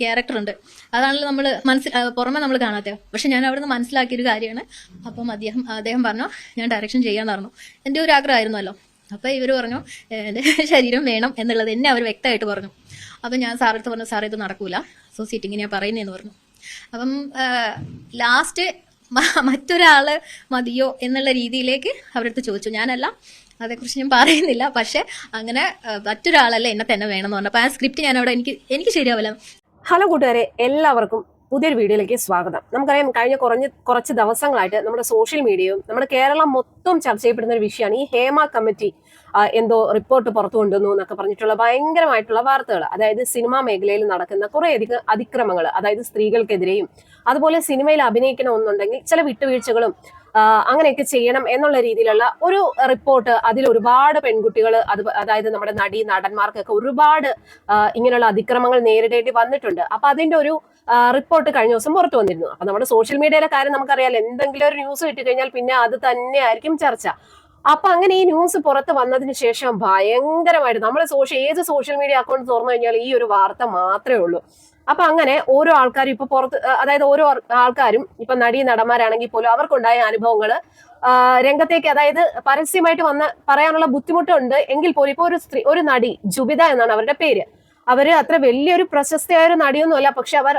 Character ഉണ്ട്. അതാണല്ലോ നമ്മൾ മനസ്സിൽ പുറമെ നമ്മൾ കാണാത്തത് പക്ഷെ ഞാൻ അവിടുന്ന് മനസ്സിലാക്കിയൊരു കാര്യമാണ്. അപ്പം അദ്ദേഹം അദ്ദേഹം പറഞ്ഞു ഞാൻ ഡയറക്ഷൻ ചെയ്യാന്ന് പറഞ്ഞു. എന്റെ ഒരു ആഗ്രഹമായിരുന്നല്ലോ. അപ്പോൾ ഇവർ പറഞ്ഞു എന്റെ ശരീരം വേണം എന്നുള്ളത് എന്നെ അവർ വ്യക്തമായിട്ട് പറഞ്ഞു. അപ്പം ഞാൻ സാറെടുത്ത് പറഞ്ഞു സാറേ ഇത് നടക്കൂല. സോ സീറ്റിംഗ് ഞാൻ പറയുന്നതെന്ന് പറഞ്ഞു. അപ്പം ലാസ്റ്റ് മറ്റൊരാൾ മതിയോ എന്നുള്ള രീതിയിലേക്ക് അവരുടെ അടുത്ത് ചോദിച്ചു. ഞാനല്ല അതേക്കുറിച്ച് ഞാൻ പറയുന്നില്ല. പക്ഷെ അങ്ങനെ മറ്റൊരാളല്ല എന്നെ തന്നെ വേണമെന്ന് പറഞ്ഞു. അപ്പോൾ ആ സ്ക്രിപ്റ്റ് ഞാൻ എനിക്ക് എനിക്ക് ശരിയാവില്ല. ഹലോ കൂട്ടുകാരെ എല്ലാവർക്കും പുതിയൊരു വീഡിയോയിലേക്ക് സ്വാഗതം. നമുക്കറിയാം കഴിഞ്ഞ കുറഞ്ഞ കുറച്ച് ദിവസങ്ങളായിട്ട് നമ്മുടെ സോഷ്യൽ മീഡിയയും നമ്മുടെ കേരളം മൊത്തം ചർച്ച ചെയ്യപ്പെടുന്ന ഒരു വിഷയമാണ് ഈ ഹേമ കമ്മിറ്റി. എന്തോ റിപ്പോർട്ട് പുറത്തു കൊണ്ടുവന്നു എന്നൊക്കെ പറഞ്ഞിട്ടുള്ള ഭയങ്കരമായിട്ടുള്ള വാർത്തകൾ അതായത് സിനിമാ മേഖലയിൽ നടക്കുന്ന കുറേയധികം അതിക്രമങ്ങൾ അതായത് സ്ത്രീകൾക്കെതിരെയും അതുപോലെ സിനിമയിൽ അഭിനയിക്കണമെന്നുണ്ടെങ്കിൽ ചില വിട്ടുവീഴ്ചകളും അങ്ങനെയൊക്കെ ചെയ്യണം എന്നുള്ള രീതിയിലുള്ള ഒരു റിപ്പോർട്ട് അതിൽ ഒരുപാട് പെൺകുട്ടികൾ അത് അതായത് നമ്മുടെ നടി നടന്മാർക്കൊക്കെ ഒരുപാട് ഇങ്ങനെയുള്ള അതിക്രമങ്ങൾ നേരിടേണ്ടി വന്നിട്ടുണ്ട്. അപ്പൊ അതിന്റെ ഒരു റിപ്പോർട്ട് കഴിഞ്ഞ ദിവസം പുറത്തു വന്നിരുന്നു. അപ്പൊ നമ്മുടെ സോഷ്യൽ മീഡിയയിലെ കാര്യം നമുക്കറിയാലോ. എന്തെങ്കിലും ഒരു ന്യൂസ് കിട്ടിക്കഴിഞ്ഞാൽ പിന്നെ അത് തന്നെയായിരിക്കും ചർച്ച. അപ്പൊ അങ്ങനെ ഈ ന്യൂസ് പുറത്ത് വന്നതിന് ശേഷം ഭയങ്കരമായിട്ട് നമ്മൾ സോഷ്യൽ ഏത് സോഷ്യൽ മീഡിയ അക്കൗണ്ട് തുറന്നു കഴിഞ്ഞാൽ ഈ ഒരു വാർത്ത മാത്രമേ ഉള്ളൂ. അപ്പൊ അങ്ങനെ ഓരോ ആൾക്കാരും ഇപ്പൊ പുറത്ത് അതായത് ഓരോ ആൾക്കാരും ഇപ്പൊ നടി നടന്മാരാണെങ്കിൽ പോലും അവർക്കുണ്ടായ അനുഭവങ്ങൾ രംഗത്തേക്ക് അതായത് പരസ്യമായിട്ട് വന്ന് പറയാനുള്ള ബുദ്ധിമുട്ടുണ്ട് എങ്കിൽ പോലും ഇപ്പൊ ഒരു സ്ത്രീ ഒരു നടി ജുബിത എന്നാണ് അവരുടെ പേര്. അവർ അത്ര വലിയൊരു പ്രശസ്തയായ ഒരു നടിയൊന്നുമല്ല പക്ഷെ അവർ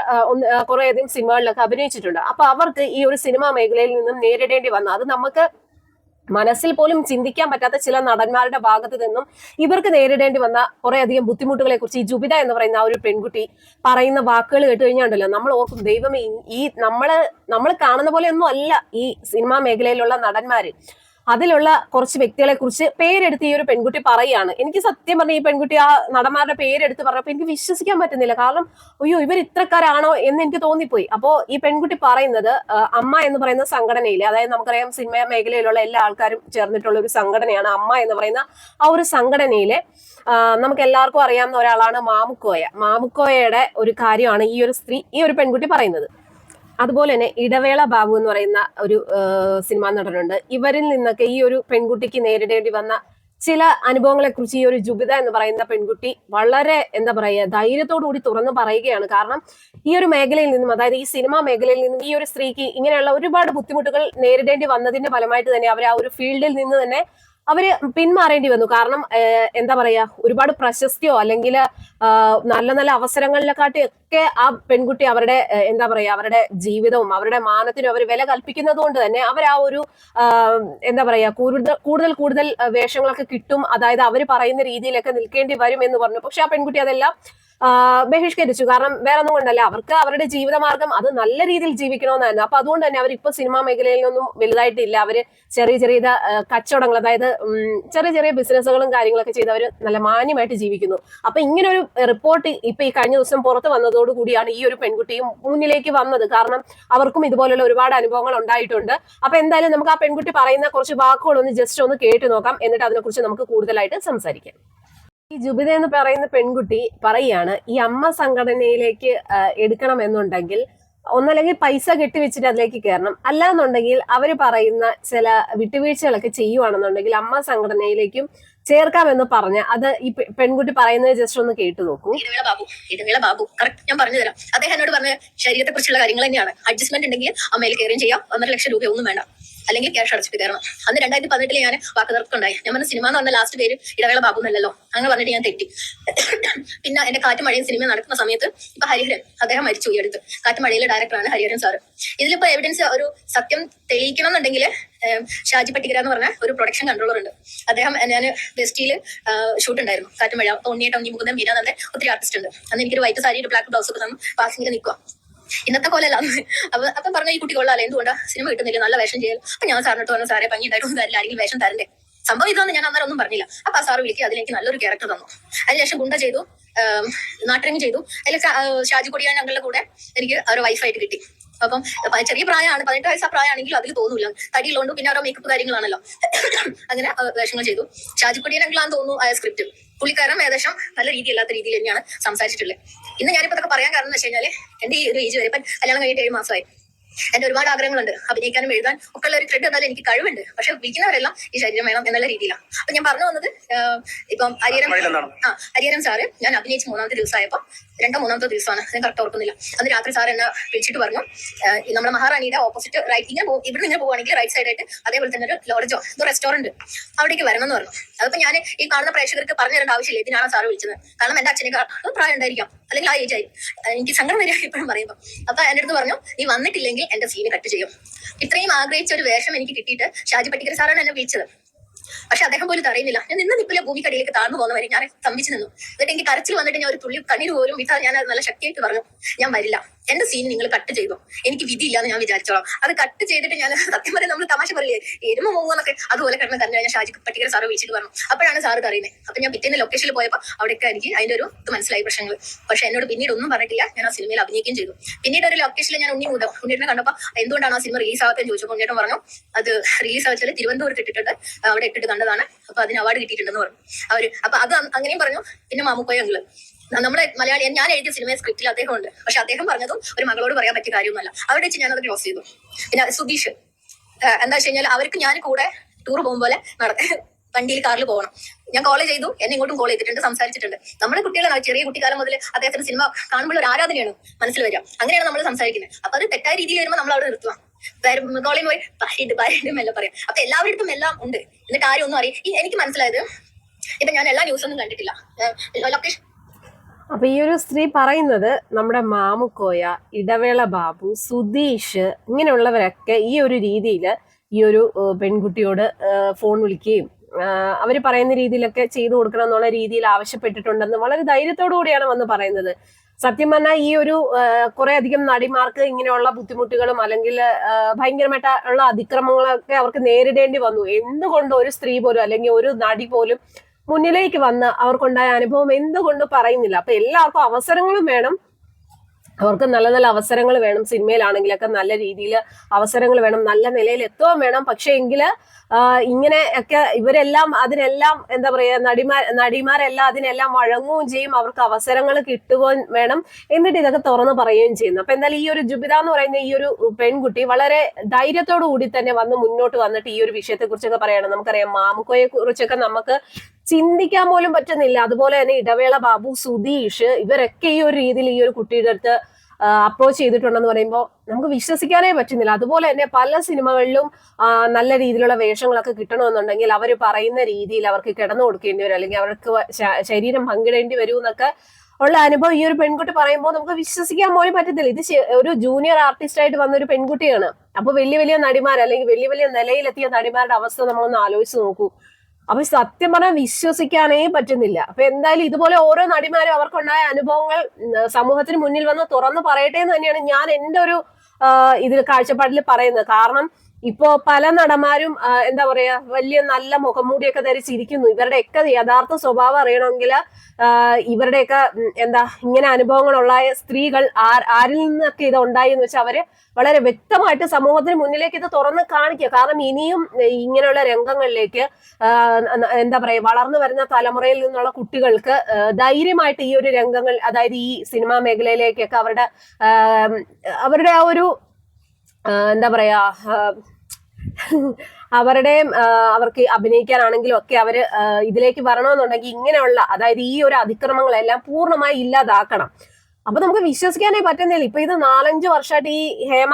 കുറേയധികം സിനിമകളിലൊക്കെ അഭിനയിച്ചിട്ടുണ്ട്. അപ്പൊ അവർക്ക് ഈ ഒരു സിനിമാ മേഖലയിൽ നിന്നും നേരിടേണ്ടി വന്നു. അത് നമുക്ക് മനസ്സിൽ പോലും ചിന്തിക്കാൻ പറ്റാത്ത ചില നടന്മാരുടെ ഭാഗത്ത് നിന്നും ഇവർക്ക് നേരിടേണ്ടി വന്ന കുറേയധികം ബുദ്ധിമുട്ടുകളെ കുറിച്ച് ഈ ജുബിത എന്ന് പറയുന്ന ആ ഒരു പെൺകുട്ടി പറയുന്ന വാക്കുകൾ കേട്ട് കഴിഞ്ഞാണ്ടല്ലോ. നമ്മൾ ഓർക്കും ദൈവമേ ഈ- ഈ നമ്മൾ നമ്മൾ കാണുന്ന പോലെ ഒന്നും അല്ല ഈ സിനിമാ മേഖലയിലുള്ള നടന്മാര്. അതിലുള്ള കുറച്ച് വ്യക്തികളെ കുറിച്ച് പേരെടുത്ത് ഈ ഒരു പെൺകുട്ടി പറയാണ് എനിക്ക് സത്യം പറഞ്ഞ ഈ പെൺകുട്ടി ആ നടന്മാരുടെ പേരെടുത്ത് പറഞ്ഞപ്പോൾ എനിക്ക് വിശ്വസിക്കാൻ പറ്റുന്നില്ല. കാരണം അയ്യോ ഇവർ ഇത്രക്കാരാണോ എന്ന് എനിക്ക് തോന്നിപ്പോയി. അപ്പോൾ ഈ പെൺകുട്ടി പറയുന്നത് അമ്മ എന്ന് പറയുന്ന സംഘടനയിലെ അതായത് നമുക്കറിയാം സിനിമ മേഖലയിലുള്ള എല്ലാ ആൾക്കാരും ചേർന്നിട്ടുള്ള ഒരു സംഘടനയാണ് അമ്മ എന്ന് പറയുന്ന ആ ഒരു സംഘടനയിലെ നമുക്ക് എല്ലാവർക്കും അറിയാവുന്ന ഒരാളാണ് മാമുക്കോയ. മാമുക്കോയയുടെ ഒരു കാര്യമാണ് ഈ ഒരു സ്ത്രീ ഈ ഒരു പെൺകുട്ടി പറയുന്നത്. അതുപോലെ തന്നെ ഇടവേള ബാബു എന്ന് പറയുന്ന ഒരു സിനിമാ നടനുണ്ട്. ഇവരിൽ നിന്നൊക്കെ ഈ ഒരു പെൺകുട്ടിക്ക് നേരിടേണ്ടി വന്ന ചില അനുഭവങ്ങളെ കുറിച്ച് ഈ ഒരു ജുബിത എന്ന് പറയുന്ന പെൺകുട്ടി വളരെ എന്താ പറയുക ധൈര്യത്തോടു കൂടി തുറന്നു പറയുകയാണ്. കാരണം ഈ ഒരു മേഖലയിൽ നിന്നും അതായത് ഈ സിനിമാ മേഖലയിൽ നിന്നും ഈ ഒരു സ്ത്രീക്ക് ഇങ്ങനെയുള്ള ഒരുപാട് ബുദ്ധിമുട്ടുകൾ നേരിടേണ്ടി വന്നതിന്റെ ഫലമായിട്ട് തന്നെ അവർ ആ ഒരു ഫീൽഡിൽ നിന്ന് തന്നെ അവർ പിന്മാറേണ്ടി വന്നു. കാരണം എന്താ പറയാ ഒരുപാട് പ്രശസ്തിയോ അല്ലെങ്കിൽ നല്ല നല്ല അവസരങ്ങളിലെക്കാട്ടി ഒക്കെ ആ പെൺകുട്ടി അവരുടെ എന്താ പറയാ അവരുടെ ജീവിതവും അവരുടെ മാനത്തിനും അവർ വില കൽപ്പിക്കുന്നത് കൊണ്ട് തന്നെ അവർ ആ ഒരു എന്താ പറയാ കൂടുതൽ കൂടുതൽ കൂടുതൽ വേഷങ്ങളൊക്കെ കിട്ടും. അതായത് അവർ പറയുന്ന രീതിയിലൊക്കെ നിൽക്കേണ്ടി വരും എന്ന് പറഞ്ഞു. പക്ഷെ ആ പെൺകുട്ടി അതെല്ലാം ബഹിഷ്കരിച്ചു. കാരണം വേറെ ഒന്നും കൊണ്ടല്ല. അവർക്ക് അവരുടെ ജീവിതമാർഗം അത് നല്ല രീതിയിൽ ജീവിക്കണമെന്നായിരുന്നു. അപ്പൊ അതുകൊണ്ട് തന്നെ അവർ ഇപ്പൊ സിനിമാ മേഖലയിൽ നിന്നും വലുതായിട്ടില്ല. അവർ ചെറിയ ചെറിയ കച്ചവടങ്ങൾ അതായത് ചെറിയ ചെറിയ ബിസിനസ്സുകളും കാര്യങ്ങളൊക്കെ ചെയ്ത് അവർ നല്ല മാന്യമായിട്ട് ജീവിക്കുന്നു. അപ്പൊ ഇങ്ങനെ ഒരു റിപ്പോർട്ട് ഇപ്പൊ ഈ കഴിഞ്ഞ ദിവസം പുറത്ത് വന്നതോടു കൂടിയാണ് ഈ ഒരു പെൺകുട്ടിയും മുന്നിലേക്ക് വന്നത്. കാരണം അവർക്കും ഇതുപോലുള്ള ഒരുപാട് അനുഭവങ്ങൾ ഉണ്ടായിട്ടുണ്ട്. അപ്പൊ എന്തായാലും നമുക്ക് ആ പെൺകുട്ടി പറയുന്ന കുറച്ച് വാക്കുകൾ ഒന്ന് ജസ്റ്റ് ഒന്ന് കേട്ടു നോക്കാം. എന്നിട്ട് അതിനെക്കുറിച്ച് നമുക്ക് കൂടുതലായിട്ട് സംസാരിക്കാം. ഈ ജുബിത എന്ന് പറയുന്ന പെൺകുട്ടി പറയാണ് ഈ അമ്മ സംഘടനയിലേക്ക് എടുക്കണം എന്നുണ്ടെങ്കിൽ ഒന്നല്ലെങ്കിൽ പൈസ കെട്ടിവെച്ചിട്ട് അതിലേക്ക് കയറണം. അല്ലാന്നുണ്ടെങ്കിൽ അവർ പറയുന്ന ചില വിട്ടുവീഴ്ചകളൊക്കെ ചെയ്യുവാണെന്നുണ്ടെങ്കിൽ അമ്മ സംഘടനയിലേക്കും ചേർക്കാമെന്ന് പറഞ്ഞ് അത് ഈ പെൺകുട്ടി പറയുന്നത് ജസ്റ്റ് ഒന്ന് കേട്ടു നോക്കൂ. ഇടവേള ബാബു ഇടവേള ബാബു. കറക്റ്റ് ഞാൻ പറഞ്ഞു തരാം. അദ്ദേഹം എന്നോട് പറഞ്ഞ ശരീരത്തെ കുറിച്ചുള്ള കാര്യങ്ങൾ തന്നെയാണ്. അഡ്ജസ്റ്റ്മെന്റ് ഉണ്ടെങ്കിൽ അമ്മയിൽ കയറുകയും ചെയ്യാം. ഒന്നര ലക്ഷം രൂപ ഒന്നും വേണ്ട. അല്ലെങ്കിൽ ക്യാഷ് അടച്ചിട്ട് കയറണം. അന്ന് രണ്ടായിരത്തി പതിനെട്ടിൽ ഞാൻ വാക്ക് തർക്കമുണ്ടായി ഞാൻ പറഞ്ഞ സിനിമ എന്ന് പറഞ്ഞ ലാസ്റ്റ് പേര് ഇടവേള ബാബു എന്നല്ലോ അങ്ങനെ പറഞ്ഞിട്ട് ഞാൻ തെറ്റി. പിന്നെ എന്റെ കാറ്റ് മഴയും സിനിമ നടക്കുന്ന സമയത്ത് ഇപ്പൊ ഹരിഹരൻ അദ്ദേഹം മരിച്ചു ഈ അടുത്ത്. കാറ്റ് മഴയിലെ ഡയറക്ടറാണ് ഹരിഹരൻ സാറ്. ഇതിലിപ്പോ എവിഡൻസ് ഒരു സത്യം തെളിയിക്കണം എന്നുണ്ടെങ്കിൽ ഷാജി പട്ടികര എന്ന് പറഞ്ഞ ഒരു പ്രൊഡക്ഷൻ കൺട്രോളർ ഉണ്ട്. അദ്ദേഹം ഞാൻ വെസ്റ്റിയിൽ ഷൂട്ട് ഉണ്ടായിരുന്നു. കാറ്റും മഴ ഉണ്ണിയ ടൗണി മുകുന്ദൻ മീര തന്നെ ഒത്തിരി ആർട്ടിസ്റ്റ് ഉണ്ട്. അന്ന് എനിക്കൊരു വൈറ്റ് സാരി ഒരു ബ്ലാക്ക് ബ്ലൗസ് ഒക്കെ തന്നു പാസിംഗിൽ നിൽക്കുക ഇന്നത്തെ പോലെ അല്ല അപ്പൊ അപ്പം പറഞ്ഞ ഈ കുട്ടി കൊള്ളാലേ എന്തുകൊണ്ടാ? സിനിമ കിട്ടുന്നില്ല. നല്ല വേഷം ചെയ്യൽ അപ്പൊ ഞാൻ സാറിനോട്ട് പറഞ്ഞു സാറെ ഭംഗി ഉണ്ടായിട്ടൊന്നും തരില്ല. ആരെങ്കിലും വേഷം തരണ്ടേ? സംഭവം ഇതാന്ന് ഞാൻ അന്നേരം ഒന്നും പറഞ്ഞില്ല. അപ്പൊ ആ സാറ് വിളിക്കുക അതിലേക്ക് നല്ലൊരു ക്യാരക്ടർ തന്നു. അതിനുശേഷം ഗുണ്ട ചെയ്തു. നാട്ടരങ്ങ് ചെയ്തു. അതിൽ ഷാജി കൊടിയാൻ ഞങ്ങളുടെ കൂടെ എനിക്ക് ഒരു വൈഫായിട്ട് കിട്ടി. അപ്പം ചെറിയ പ്രായമാണ്. പതിനെട്ട് വയസ്സ് ആ പ്രായമാണെങ്കിലും അതിൽ തോന്നൂല. തടിയുള്ളതുകൊണ്ട് പിന്നെ ഓരോ മേക്കപ്പ് കാര്യങ്ങളാണല്ലോ. അങ്ങനെ വേഷങ്ങൾ ചെയ്തു. ഷാജിക്കൊടിയൻ തോന്നുന്നു ആ സ്ക്രിപ്റ്റ് പുള്ളിക്കാരൻ ഏകദേശം നല്ല രീതിയല്ലാത്ത രീതിയിൽ തന്നെയാണ് സംസാരിച്ചിട്ടുള്ളത്. ഇന്ന് ഞാനിപ്പോ അതൊക്കെ പറയാൻ കാരണം എന്ന് വെച്ച് കഴിഞ്ഞാൽ എന്റെ ഈ ഒരു ഏജ് വരെ ഇപ്പം കല്യാണം കഴിഞ്ഞിട്ട് ഏഴ് മാസമായി. എന്റെ ഒരുപാട് ആഗ്രഹങ്ങളുണ്ട്. അഭിനയിക്കാനും എഴുതാൻ ഒക്കെ ഉള്ള ഒരു ക്രെഡ് എന്നാലും എനിക്ക് കഴിവുണ്ട്. പക്ഷെ വിളിക്കുന്നവരെല്ലാം ഈ ശരീരം വേണം എന്നുള്ള രീതിയിലാണ്. അപ്പൊ ഞാൻ പറഞ്ഞു വന്നത് ഇപ്പം ഹരിഹരം ആ ഹരിഹരം സാറ് ഞാൻ അഭിനയിച്ച് മൂന്നാമത്തെ ദിവസമായപ്പോ രണ്ടോ മൂന്നാമത്തെ ദിവസമാണ്. ഞാൻ കറക്റ്റ് ഓർക്കുന്നില്ല. അന്ന് രാത്രി സാർ എന്നെ വിളിച്ചിട്ട് പറഞ്ഞു നമ്മുടെ മഹാറാണിയുടെ ഓപ്പോസിറ്റ് റൈറ്റ് ഇങ്ങനെ പോകും. ഇവിടെ ഇങ്ങനെ പോവുകയാണെങ്കിൽ റൈറ്റ് സൈഡായിട്ട് അതേപോലെ തന്നെ ഒരു ലോഡ്ജോ ഒരു റെസ്റ്റോറന്റ് അവിടേക്ക് വരണം എന്ന് പറഞ്ഞു. അതിപ്പോ ഞാൻ ഈ കാണുന്ന പ്രേക്ഷകർക്ക് പറഞ്ഞു തരേണ്ട ആവശ്യമില്ല. ഇതിനാണ് സാറ് വിളിച്ചത്. കാരണം എന്റെ അച്ഛനേക്കാൾ പ്രായം ഉണ്ടായിരിക്കാം. അല്ലെങ്കിൽ ആ ഏജ് ആയി. എനിക്ക് സങ്കടം വരിക ഇപ്പോഴും പറയുമ്പോൾ അപ്പൊ എന്റെ അടുത്ത് പറഞ്ഞു നീ വന്നിട്ടില്ലെങ്കിൽ എന്റെ സീന് കട്ട് ചെയ്യും. ഇത്രയും ആഗ്രഹിച്ച ഒരു വേഷം എനിക്ക് കിട്ടിയിട്ട് ഷാജി പട്ടിക്കർ സാറാണ് എന്നെ വിളിച്ചത്. പക്ഷെ അദ്ദേഹം പോലും അറിയുന്നില്ല ഞാൻ നിന്ന് നിപ്പിലെ ഭൂമിക്കടിയിലേക്ക് താഴ്ന്നു പോകുന്നവരെ ഞാൻ സ്തംഭിച്ചു നിന്നു. എന്നിട്ട് എനിക്ക് കരച്ചിൽ വന്നിട്ട് ഞാൻ ഒരു തുള്ളി കണ്ണീര് പോലും വിട്ടാ ഞാൻ അത് നല്ല ശക്തിയായിട്ട് പറഞ്ഞു ഞാൻ വരില്ല. എന്റെ സീൻ നിങ്ങൾ കട്ട് ചെയ്തു. എനിക്ക് വിധിയില്ലാന്ന് ഞാൻ വിചാരിച്ചോളാം. അത് കട്ട് ചെയ്തിട്ട് ഞാൻ സത്യം പറയാൻ നമ്മൾ തമാശ പറയില്ലേ? എരുമ പോകുന്നൊക്കെ അതുപോലെ കിടന്ന് തന്നെ ഞാൻ ഷാജിക്ക് പട്ടികര സാറ് വിളിച്ചിട്ട് പറഞ്ഞു. അപ്പോഴാണ് സാറ് അറിയുന്നത് അപ്പൊ ഞാൻ പിറ്റേന്ന് ലൊക്കേഷനിൽ പോയപ്പോൾ അവിടെയൊക്കെ എനിക്ക് അതിന്റെ ഒരു ഇത് മനസ്സിലായി പ്രശ്നങ്ങൾ പക്ഷെ എന്നോട് പിന്നീട് ഒന്നും പറഞ്ഞിട്ടില്ല. ഞാൻ ആ സിനിമയിൽ അഭിനയിക്കുകയും ചെയ്തു. പിന്നീട് ഒരു ലൊക്കേഷനിൽ ഞാൻ ഉണ്ണി മുതൽ ഉണ്ണിയേട്ടനെ കണ്ടപ്പോൾ എന്തുകൊണ്ടാണ് ആ സിനിമ റിലീസ് ആവാത്തെന്ന് ചോദിച്ചപ്പോൾ ഉണ്ണിയേട്ടൻ പറഞ്ഞു അത് റിലീസ് ആവച്ചാൽ തിരുവനന്തപുരത്ത് ഇട്ടിട്ടുണ്ട്. അവിടെ ഇട്ടിട്ട് കണ്ടതാണ് അപ്പൊ അതിന് അവാർഡ് കിട്ടിയിട്ടുണ്ടെന്ന് പറഞ്ഞു. അവർ അപ്പൊ അത് അങ്ങനെയും പറഞ്ഞു. പിന്നെ മാമുക്കോയ അങ്കിൾ നമ്മുടെ മലയാളി ഞാൻ എഴുതിയ സിനിമ സ്ക്രിപ്റ്റിൽ അദ്ദേഹം ഉണ്ട്. പക്ഷെ അദ്ദേഹം പറഞ്ഞതും ഒരു മകളോട് പറയാൻ പറ്റിയ കാര്യമൊന്നുമല്ല അവിടെ വെച്ച് ഞാനത് ക്ലോസ് ചെയ്തു. പിന്നെ ഏഹ് എന്താ വെച്ച് കഴിഞ്ഞാൽ അവർക്ക് ഞാൻ കൂടെ ടൂർ പോകും പോലെ നടത്തി വണ്ടിയിൽ കാറിൽ പോകണം. ഞാൻ കോൾ ചെയ്തു. എന്നെ ഇങ്ങോട്ടും കോൾ ചെയ്തിട്ടുണ്ട് സംസാരിച്ചിട്ടുണ്ട്. നമ്മുടെ കുട്ടികളാണ് ചെറിയ കുട്ടിക്കാലം മുതൽ അദ്ദേഹത്തിന്റെ സിനിമ കാണുമ്പോൾ ഒരു ആരാധനയാണ് മനസ്സിൽ വരിക. അങ്ങനെയാണ് നമ്മൾ സംസാരിക്കുന്നത്. അപ്പൊ അത് തെറ്റായ രീതിയിൽ വരുമ്പോൾ നമ്മൾ അവിടെ നിർത്തുക. കോളിൽ പോയി ഭാര്യയുണ്ട് ഭാര്യയുണ്ട് എല്ലാം പറയാം. അപ്പൊ എല്ലാവരുടെ എല്ലാം ഉണ്ട്. എന്നിട്ട് ആരും ഒന്നും അറിയാം എനിക്ക് മനസ്സിലായത് ഇപ്പൊ ഞാൻ എല്ലാ ന്യൂസൊന്നും കണ്ടിട്ടില്ല. ലൊക്കേഷൻ അപ്പൊ ഈ ഒരു സ്ത്രീ പറയുന്നത് നമ്മുടെ മാമുക്കോയ ഇടവേള ബാബു സുധീഷ് ഇങ്ങനെയുള്ളവരൊക്കെ ഈ ഒരു രീതിയിൽ ഈ ഒരു പെൺകുട്ടിയോട് ഫോൺ വിളിക്കുകയും അവർ പറയുന്ന രീതിയിലൊക്കെ ചെയ്തു കൊടുക്കണം എന്നുള്ള രീതിയിൽ ആവശ്യപ്പെട്ടിട്ടുണ്ടെന്ന് വളരെ ധൈര്യത്തോടു കൂടിയാണ് വന്ന് പറയുന്നത്. സത്യം പറഞ്ഞാൽ ഈ ഒരു കുറെ അധികം നടിമാർക്ക് ഇങ്ങനെയുള്ള ബുദ്ധിമുട്ടുകളും അല്ലെങ്കിൽ ഭയങ്കരമായിട്ട് ഉള്ള അതിക്രമങ്ങളൊക്കെ അവർക്ക് നേരിടേണ്ടി വന്നു. എന്തുകൊണ്ട് ഒരു സ്ത്രീ പോലും അല്ലെങ്കിൽ ഒരു നടി പോലും മുന്നിലേക്ക് വന്ന് അവർക്കുണ്ടായ അനുഭവം എന്തുകൊണ്ട് പറയുന്നില്ല? അപ്പൊ എല്ലാവർക്കും അവസരങ്ങളും വേണം. അവർക്ക് നല്ല നല്ല അവസരങ്ങൾ വേണം. സിനിമയിലാണെങ്കിലൊക്കെ നല്ല രീതിയിൽ അവസരങ്ങൾ വേണം. നല്ല നിലയിൽ എത്തുകയും വേണം. പക്ഷേ എങ്കിൽ ഇങ്ങനെ ഒക്കെ ഇവരെല്ലാം അതിനെല്ലാം എന്താ പറയാ നടിമാർ നടിമാരെല്ലാം അതിനെല്ലാം വഴങ്ങുകയും ചെയ്യും. അവർക്ക് അവസരങ്ങൾ കിട്ടുകയും വേണം. എന്നിട്ട് ഇതൊക്കെ തുറന്നു പറയുകയും ചെയ്യുന്നു. അപ്പൊ എന്തായാലും ഈ ഒരു ജുബിത എന്ന് പറയുന്ന ഈ ഒരു പെൺകുട്ടി വളരെ ധൈര്യത്തോടു കൂടി തന്നെ വന്ന് മുന്നോട്ട് വന്നിട്ട് ഈ ഒരു വിഷയത്തെ കുറിച്ചൊക്കെ പറയണം. നമുക്കറിയാം മാമുക്കോയെ കുറിച്ചൊക്കെ നമുക്ക് ചിന്തിക്കാൻ പോലും പറ്റുന്നില്ല. അതുപോലെ തന്നെ ഇടവേള ബാബു സുധീഷ് ഇവരൊക്കെ ഈ ഒരു രീതിയിൽ ഈ ഒരു കുട്ടിയുടെ അടുത്ത് അപ്രോച്ച് ചെയ്തിട്ടുണ്ടെന്ന് പറയുമ്പോൾ നമുക്ക് വിശ്വസിക്കാനേ പറ്റുന്നില്ല. അതുപോലെ തന്നെ പല സിനിമകളിലും നല്ല രീതിയിലുള്ള വേഷങ്ങളൊക്കെ കിട്ടണമെന്നുണ്ടെങ്കിൽ അവർ പറയുന്ന രീതിയിൽ അവർക്ക് കിടന്നു കൊടുക്കേണ്ടി വരും. അല്ലെങ്കിൽ അവർക്ക് ശരീരം പങ്കിടേണ്ടി വരും എന്നൊക്കെ ഉള്ള അനുഭവം ഈ ഒരു പെൺകുട്ടി പറയുമ്പോൾ നമുക്ക് വിശ്വസിക്കാൻ പോലും പറ്റത്തില്ല. ഇത് ഒരു ജൂനിയർ ആർട്ടിസ്റ്റ് ആയിട്ട് വന്ന ഒരു പെൺകുട്ടിയാണ്. അപ്പൊ വലിയ വലിയ നടിമാർ അല്ലെങ്കിൽ വലിയ വലിയ നിലയിലെത്തിയ നടിമാരുടെ അവസ്ഥ നമ്മളൊന്ന് ആലോചിച്ച് നോക്കൂ. അപ്പൊ സത്യം പറഞ്ഞാൽ വിശ്വസിക്കാനേ പറ്റുന്നില്ല. അപ്പൊ എന്തായാലും ഇതുപോലെ ഓരോ നടിമാരും അവർക്കുണ്ടായ അനുഭവങ്ങൾ സമൂഹത്തിന് മുന്നിൽ വന്ന് തുറന്നു പറയട്ടെ എന്ന് തന്നെയാണ് ഞാൻ എന്റെ ഒരു ഇതിൽ കാഴ്ചപ്പാടിൽ പറയുന്നത്. കാരണം ഇപ്പോ പല നടന്മാരും എന്താ പറയാ വലിയ നല്ല മുഖംമൂടിയൊക്കെ ധരിച്ചിരിക്കുന്നു ഇവരുടെയൊക്കെ യഥാർത്ഥ സ്വഭാവം അറിയണമെങ്കിൽ ഇവരുടെയൊക്കെ എന്താ ഇങ്ങനെ അനുഭവങ്ങളുള്ള സ്ത്രീകൾ ആരിൽ നിന്നൊക്കെ ഇത് ഉണ്ടായി എന്ന് വെച്ചാൽ അവർ വളരെ വ്യക്തമായിട്ട് സമൂഹത്തിന് മുന്നിലേക്ക് ഇത് തുറന്ന് കാണിക്കുക. കാരണം ഇനിയും ഇങ്ങനെയുള്ള രംഗങ്ങളിലേക്ക് എന്താ പറയാ വളർന്നു വരുന്ന തലമുറയിൽ നിന്നുള്ള കുട്ടികൾക്ക് ധൈര്യമായിട്ട് ഈ ഒരു രംഗങ്ങൾ അതായത് ഈ സിനിമാ മേഖലയിലേക്കൊക്കെ അവരുടെ അവരുടെ ആ ഒരു എന്താ പറയാ അവരുടെ അവർക്ക് അഭിനയിക്കാനാണെങ്കിലും ഒക്കെ അവർ ഇതിലേക്ക് വരണമെന്നുണ്ടെങ്കിൽ ഇങ്ങനെയുള്ള അതായത് ഈ ഒരു അതിക്രമങ്ങളെല്ലാം പൂർണമായി ഇല്ലാതാക്കണം. അപ്പൊ നമുക്ക് വിശ്വസിക്കാനേ പറ്റുന്നില്ല. ഇപ്പൊ ഇത് നാലഞ്ച് വർഷമായിട്ട് ഈ ഹേമ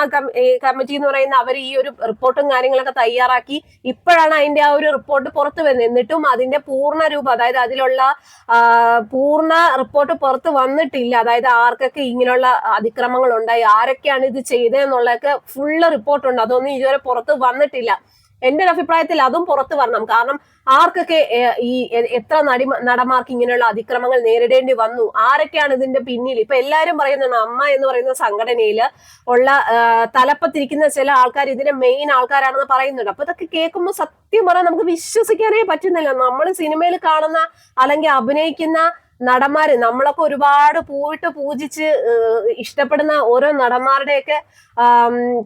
കമ്മിറ്റി എന്ന് പറയുന്ന അവർ ഈ ഒരു റിപ്പോർട്ടും കാര്യങ്ങളൊക്കെ തയ്യാറാക്കി ഇപ്പോഴാണ് അതിന്റെ ആ ഒരു റിപ്പോർട്ട് പുറത്തു വരുന്നത്. എന്നിട്ടും അതിന്റെ പൂർണ രൂപം അതായത് അതിലുള്ള പൂർണ റിപ്പോർട്ട് പുറത്ത് വന്നിട്ടില്ല. അതായത് ആർക്കൊക്കെ ഇങ്ങനെയുള്ള അതിക്രമങ്ങൾ ഉണ്ടായി ആരൊക്കെയാണ് ഇത് ചെയ്തതെന്നുള്ളതൊക്കെ ഫുള്ള് റിപ്പോർട്ടുണ്ട്. അതൊന്നും ഇതുവരെ പുറത്ത് വന്നിട്ടില്ല. എന്റെ ഒരു അഭിപ്രായത്തിൽ അതും പുറത്തു വരണം. കാരണം ആർക്കൊക്കെ ഈ എത്ര നടി നടന്മാർക്ക് ഇങ്ങനെയുള്ള അതിക്രമങ്ങൾ നേരിടേണ്ടി വന്നു? ആരൊക്കെയാണ് ഇതിന്റെ പിന്നിൽ? ഇപ്പൊ എല്ലാവരും പറയുന്നതാണ് അമ്മ എന്ന് പറയുന്ന സംഘടനയിൽ ഉള്ള തലപ്പത്തിരിക്കുന്ന ചില ആൾക്കാർ ഇതിന്റെ മെയിൻ ആൾക്കാരാണെന്ന് പറയുന്നുണ്ട്. അപ്പൊ ഇതൊക്കെ കേൾക്കുമ്പോൾ സത്യം പറഞ്ഞാൽ നമുക്ക് വിശ്വസിക്കാനേ പറ്റുന്നില്ല. നമ്മൾ സിനിമയിൽ കാണുന്ന അല്ലെങ്കിൽ അഭിനയിക്കുന്ന നടന്മാര് നമ്മളൊക്കെ ഒരുപാട് പോയിട്ട് പൂജിച്ച് ഇഷ്ടപ്പെടുന്ന ഓരോ നടന്മാരുടെയൊക്കെ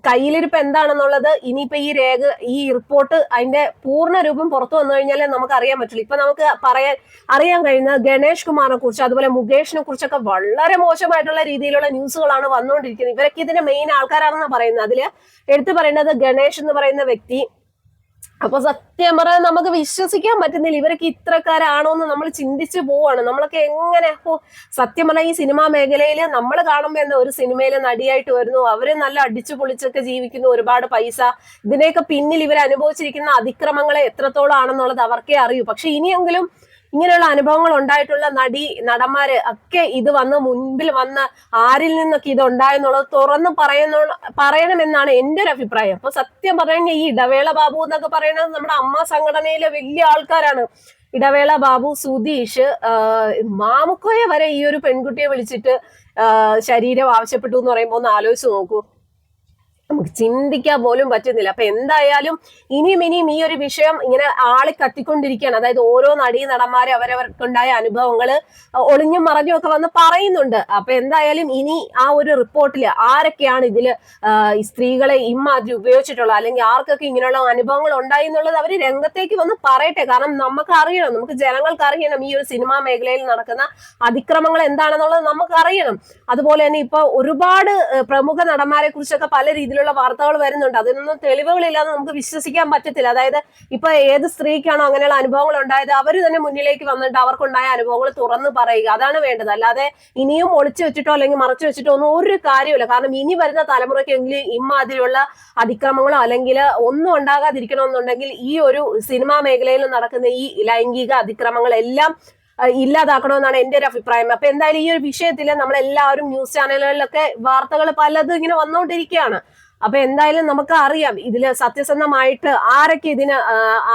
കയ്യിലിരിപ്പ് എന്താണെന്നുള്ളത് ഇനിയിപ്പോ ഈ രേഖ ഈ റിപ്പോർട്ട് അതിന്റെ പൂർണ രൂപം പുറത്തു വന്നു കഴിഞ്ഞാലേ നമുക്ക് അറിയാൻ പറ്റുള്ളൂ. ഇപ്പൊ നമുക്ക് പറയാൻ അറിയാൻ കഴിയുന്ന ഗണേഷ് കുമാറിനെ കുറിച്ച് അതുപോലെ മുകേഷിനെ കുറിച്ചൊക്കെ വളരെ മോശമായിട്ടുള്ള രീതിയിലുള്ള ന്യൂസുകളാണ് വന്നുകൊണ്ടിരിക്കുന്നത്. ഇവരൊക്കെ ഇതിന്റെ മെയിൻ ആൾക്കാരാണെന്നാണ് പറയുന്നത്. അതിൽ എടുത്തു പറയുന്നത് ഗണേഷ് എന്ന് പറയുന്ന വ്യക്തി അപ്പൊ സത്യം പറയാൻ നമുക്ക് വിശ്വസിക്കാൻ പറ്റുന്നില്ല. ഇവരൊക്കെ ഇത്രക്കാരാണോ എന്ന് നമ്മൾ ചിന്തിച്ചു പോവാണ്. നമ്മളൊക്കെ എങ്ങനെ? ഓ സത്യം പറഞ്ഞാൽ ഈ സിനിമാ മേഖലയിൽ നമ്മൾ കാണുമ്പോൾ എന്താ ഒരു സിനിമയിൽ നടിയായിട്ട് വരുന്നു. അവരെ നല്ല അടിച്ചു പൊളിച്ചൊക്കെ ജീവിക്കുന്നു. ഒരുപാട് പൈസ. ഇതിനെയൊക്കെ പിന്നിൽ ഇവർ അനുഭവിച്ചിരിക്കുന്ന അതിക്രമങ്ങളെ എത്രത്തോളം ആണെന്നുള്ളത് അവർക്കേ അറിയൂ. പക്ഷെ ഇനിയെങ്കിലും ഇങ്ങനെയുള്ള അനുഭവങ്ങൾ ഉണ്ടായിട്ടുള്ള നടി നടന്മാര് ഒക്കെ ഇത് വന്ന് മുൻപിൽ വന്ന് ആരിൽ നിന്നൊക്കെ ഇത് ഉണ്ടായെന്നുള്ളത് തുറന്ന് പറയുന്ന പറയണമെന്നാണ് എന്റെ ഒരു അഭിപ്രായം. അപ്പൊ സത്യം പറഞ്ഞ ഈ ഇടവേള ബാബു എന്നൊക്കെ പറയുന്നത് നമ്മുടെ അമ്മ സംഘടനയിലെ വലിയ ആൾക്കാരാണ്. ഇടവേള ബാബു സുധീഷ് മാമുക്കോയെ വരെ ഈ ഒരു പെൺകുട്ടിയെ വിളിച്ചിട്ട് ശരീരം ആവശ്യപ്പെട്ടു എന്ന് പറയുമ്പോൾ ഒന്ന് ആലോചിച്ച് നോക്കൂ. നമുക്ക് ചിന്തിക്കാൻ പോലും പറ്റുന്നില്ല. അപ്പൊ എന്തായാലും ഇനിയും ഇനിയും ഈ ഒരു വിഷയം ഇങ്ങനെ ആളി കത്തിക്കൊണ്ടിരിക്കുകയാണ്. അതായത് ഓരോ നടീ നടന്മാരെ അവരവർക്കുണ്ടായ അനുഭവങ്ങൾ ഒളിഞ്ഞും മറഞ്ഞും ഒക്കെ വന്ന് പറയുന്നുണ്ട്. അപ്പൊ എന്തായാലും ഇനി ആ ഒരു റിപ്പോർട്ടിൽ ആരൊക്കെയാണ് ഇതിൽ സ്ത്രീകളെ ഇമ്മാതിരി ഉപയോഗിച്ചിട്ടുള്ളത്? അല്ലെങ്കിൽ ആർക്കൊക്കെ ഇങ്ങനെയുള്ള അനുഭവങ്ങൾ ഉണ്ടായി എന്നുള്ളത് അവർ രംഗത്തേക്ക് വന്ന് പറയട്ടെ. കാരണം നമുക്ക് അറിയണം നമുക്ക് ജനങ്ങൾക്ക് അറിയണം ഈ ഒരു സിനിമാ മേഖലയിൽ നടക്കുന്ന അതിക്രമങ്ങൾ എന്താണെന്നുള്ളത് നമുക്ക് അറിയണം. അതുപോലെ തന്നെ ഇപ്പൊ ഒരുപാട് പ്രമുഖ നടന്മാരെ കുറിച്ചൊക്കെ പല രീതിയിലുള്ള വാർത്തകൾ വരുന്നുണ്ട്. അതിനൊന്നും തെളിവുകളില്ലാതെ നമുക്ക് വിശ്വസിക്കാൻ പറ്റത്തില്ല. അതായത് ഇപ്പൊ ഏത് സ്ത്രീക്കാണോ അങ്ങനെയുള്ള അനുഭവങ്ങൾ ഉണ്ടായത് അവർ തന്നെ മുന്നിലേക്ക് വന്നിട്ട് അവർക്കുണ്ടായ അനുഭവങ്ങൾ തുറന്നു പറയുക. അതാണ് വേണ്ടത്. അല്ലാതെ ഇനിയും ഒളിച്ചു വെച്ചിട്ടോ അല്ലെങ്കിൽ മറച്ചു വെച്ചിട്ടോ ഒന്നും ഒരു കാര്യമില്ല കാരണം ഇനി വരുന്ന തലമുറയ്ക്കെങ്കിലും ഇമാതിരിയുള്ള അതിക്രമങ്ങളോ അല്ലെങ്കിൽ ഒന്നും ഉണ്ടാകാതിരിക്കണമെന്നുണ്ടെങ്കിൽ ഈ ഒരു സിനിമാ മേഖലയിൽ നടക്കുന്ന ഈ ലൈംഗിക അതിക്രമങ്ങളെല്ലാം ഇല്ലാതാക്കണമെന്നാണ് എന്റെ ഒരു അഭിപ്രായം. അപ്പൊ എന്തായാലും ഈ ഒരു വിഷയത്തിൽ നമ്മളെല്ലാവരും ന്യൂസ് ചാനലുകളിലൊക്കെ വാർത്തകൾ പലതും ഇങ്ങനെ വന്നുകൊണ്ടിരിക്കുകയാണ് അപ്പൊ എന്തായാലും നമുക്ക് അറിയാം ഇതിൽ സത്യസന്ധമായിട്ട് ആരൊക്കെ ഇതിന്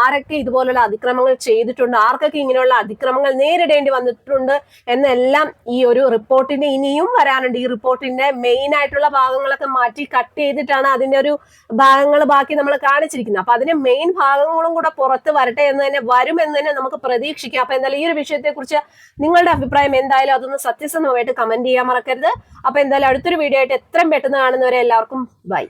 ആരൊക്കെ ഇതുപോലുള്ള അതിക്രമങ്ങൾ ചെയ്തിട്ടുണ്ട് ആർക്കൊക്കെ ഇങ്ങനെയുള്ള അതിക്രമങ്ങൾ നേരിടേണ്ടി വന്നിട്ടുണ്ട് എന്നെല്ലാം ഈ ഒരു റിപ്പോർട്ടിന്റെ ഇനിയും വരാനുണ്ട്. ഈ റിപ്പോർട്ടിന്റെ മെയിൻ ആയിട്ടുള്ള ഭാഗങ്ങളൊക്കെ മാറ്റി കട്ട് ചെയ്തിട്ടാണ് അതിന്റെ ഒരു ഭാഗങ്ങൾ ബാക്കി നമ്മൾ കാണിച്ചിരിക്കുന്നത്. അപ്പൊ അതിന്റെ മെയിൻ ഭാഗങ്ങളും കൂടെ പുറത്ത് വരട്ടെ എന്ന് തന്നെ വരും എന്ന് തന്നെ നമുക്ക് പ്രതീക്ഷിക്കാം. അപ്പൊ എന്തായാലും ഈ ഒരു വിഷയത്തെ കുറിച്ച് നിങ്ങളുടെ അഭിപ്രായം എന്തായാലും അതൊന്ന് സത്യസന്ധമായിട്ട് കമന്റ് ചെയ്യാൻ മറക്കരുത്. അപ്പൊ എന്തായാലും അടുത്തൊരു വീഡിയോ ആയിട്ട് എത്രയും പെട്ടെന്ന് കാണുന്നവരെ എല്ലാവർക്കും ബൈ